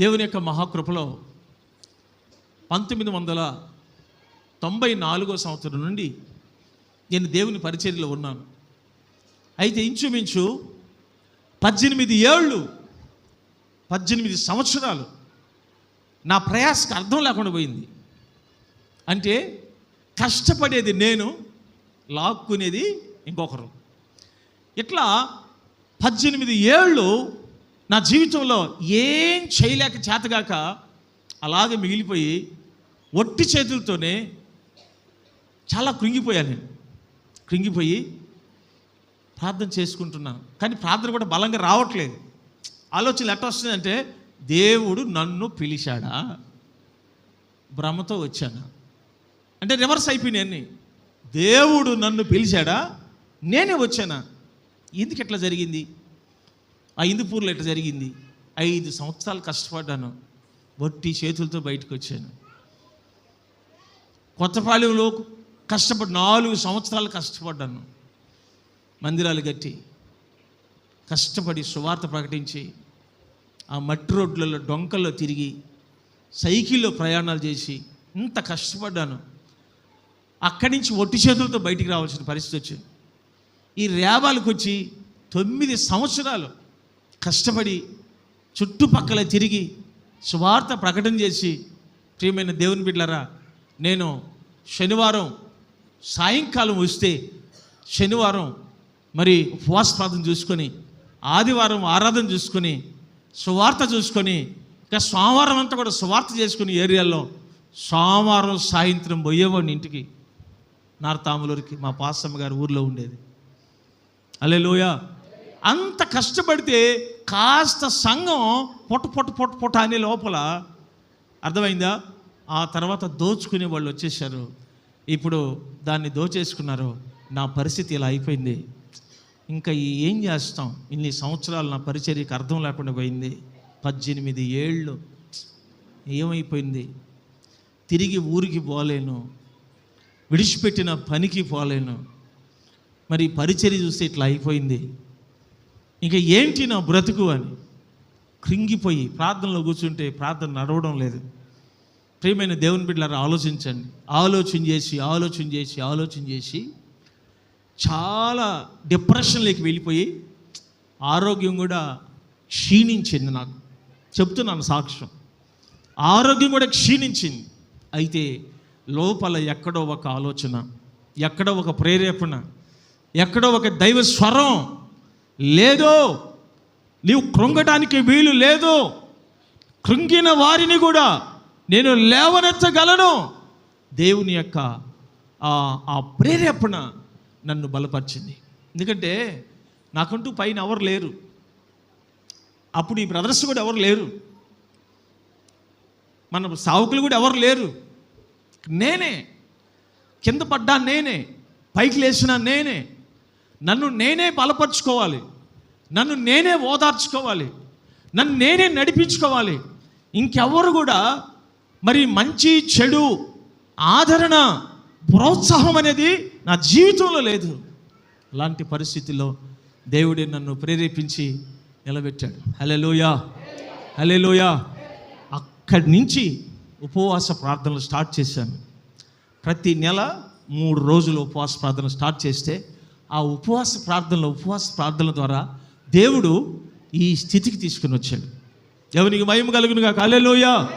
దేవుని యొక్క మహాకృపలో పంతొమ్మిది వందల తొంభై నాలుగో సంవత్సరం నుండి నేను దేవుని పరిచర్యలో ఉన్నాను. అయితే ఇంచుమించు పద్దెనిమిది ఏళ్ళు పద్దెనిమిది సంవత్సరాలు నా ప్రయాసకు అర్థం లేకుండా పోయింది. అంటే కష్టపడేది నేను లాక్కునేది ఇంకొకరు. ఇట్లా పద్దెనిమిది ఏళ్ళు నా జీవితంలో ఏం చేయలేక చేతగాక అలాగే మిగిలిపోయి ఒట్టి చేతులతోనే చాలా కృంగిపోయాను నేను. కృంగిపోయి ప్రార్థన చేసుకుంటున్నాను. కానీ ప్రార్థన కూడా బలంగా రావట్లేదు. ఆలోచనలు ఎట్లా వస్తుందంటే దేవుడు నన్ను పిలిచాడా? భ్రమతో వచ్చాను? అంటే రివర్స్ అయిపోయినాయి దేవుడు నన్ను పిలిచాడా? నేనే వచ్చానా? ఎందుకు ఎట్లా జరిగింది? ఆ ఇందుపూర్లో ఎట్లా జరిగింది? ఐదు సంవత్సరాలు కష్టపడ్డాను. వట్టి చేతులతో బయటకు వచ్చాను. కొత్తపాలెంలో కష్టపడి నాలుగు సంవత్సరాలు కష్టపడ్డాను. మందిరాలు కట్టి కష్టపడి సువార్త ప్రకటించి ఆ మట్టి రోడ్లలో డొంకల్లో తిరిగి సైకిల్లో ప్రయాణాలు చేసి ఇంత కష్టపడ్డాను. అక్కడి నుంచి ఒట్టి చేతులతో బయటికి రావాల్సిన పరిస్థితి వచ్చింది. ఈ రేబాలకు వచ్చి తొమ్మిది సంవత్సరాలు కష్టపడి చుట్టుపక్కల తిరిగి సువార్త ప్రకటన చేసి ప్రియమైన దేవుని బిడ్డలారా నేను శనివారం సాయంకాలం వస్తే శనివారం మరి ఉపవాస ప్రార్థన చూసుకొని ఆదివారం ఆరాధన చూసుకొని సువార్త చూసుకొని ఇంకా సోమవారం అంతా కూడా సువార్త చేసుకుని ఏరియాలో సోమవారం సాయంత్రం పోయేవాడిని ఇంటికి. నార్తాములూరికి మా పాసమ్మ గారి ఊర్లో ఉండేది. అలే లోయా అంత కష్టపడితే కాస్త సంఘం పొట్ట పొట్ట పొట్ట పొట్ట అనే లోపల అర్థమైందా? ఆ తర్వాత దోచుకునే వాళ్ళు వచ్చేసారు ఇప్పుడు దాన్ని దోచేసుకున్నారు. నా పరిస్థితి ఇలా అయిపోయింది. ఇంకా ఏం చేస్తాం? ఇన్ని సంవత్సరాలు నా పరిచర్యకి అర్థం లేకుండా పోయింది. పద్దెనిమిది ఏళ్ళు. ఏమైపోయింది? తిరిగి ఊరికి పోలేను. విడిచిపెట్టిన పనికి పోలేను. మరి పరిచర్య చూస్తే ఇట్లా అయిపోయింది. ఇంకా ఏంటి నా బ్రతుకు అని కృంగిపోయి ప్రార్థనలో కూర్చుంటే ప్రార్థన నడవడం లేదు. ప్రియమైన దేవుని బిడ్డలారా ఆలోచించండి. ఆలోచన చేసి ఆలోచన చేసి ఆలోచన చేసి చాలా డిప్రెషన్లోకి వెళ్ళిపోయి ఆరోగ్యం కూడా క్షీణించింది నాకు. చెప్తున్నాను సాక్ష్యం. ఆరోగ్యం కూడా క్షీణించింది. అయితే లోపల ఎక్కడో ఒక ఆలోచన ఎక్కడో ఒక ప్రేరేపణ ఎక్కడో ఒక దైవ స్వరం లేదో. నీవు కృంగటానికి వీలు లేదు. కృంగిన వారిని కూడా నేను లేవనెత్తగలను. దేవుని యొక్క ఆ- ఆ ప్రేరేపణ నన్ను బలపరిచింది. ఎందుకంటే నాకంటూ పైన ఎవరు లేరు. అప్పుడు ఈ బ్రదర్స్ కూడా ఎవరు లేరు. మన సావుకులు కూడా ఎవరు లేరు. నేనే. కింద పడ్డా నేనే. పైకి లేచిన నేనే. నన్ను నేనే బలపరుచుకోవాలి. నన్ను నేనే ఓదార్చుకోవాలి. నన్ను నేనే నడిపించుకోవాలి. ఇంకెవరు కూడా మరి మంచి చెడు ఆదరణ ప్రోత్సాహం అనేది నా జీవితంలో లేదు. అలాంటి పరిస్థితిలో దేవుడే నన్ను ప్రేరేపించి నిలబెట్టాడు. హలెలోయా హలెలోయా అక్కడి నుంచి ఉపవాస ప్రార్థనలు స్టార్ట్ చేశాను. ప్రతి నెల మూడు రోజులు ఉపవాస ప్రార్థన స్టార్ట్ చేస్తే ఆ ఉపవాస ప్రార్థనలు ఉపవాస ప్రార్థనల ద్వారా దేవుడు ఈ స్థితికి తీసుకుని వచ్చాడు. ఎవరికి మయం కలుగునుగా కాలేలోయా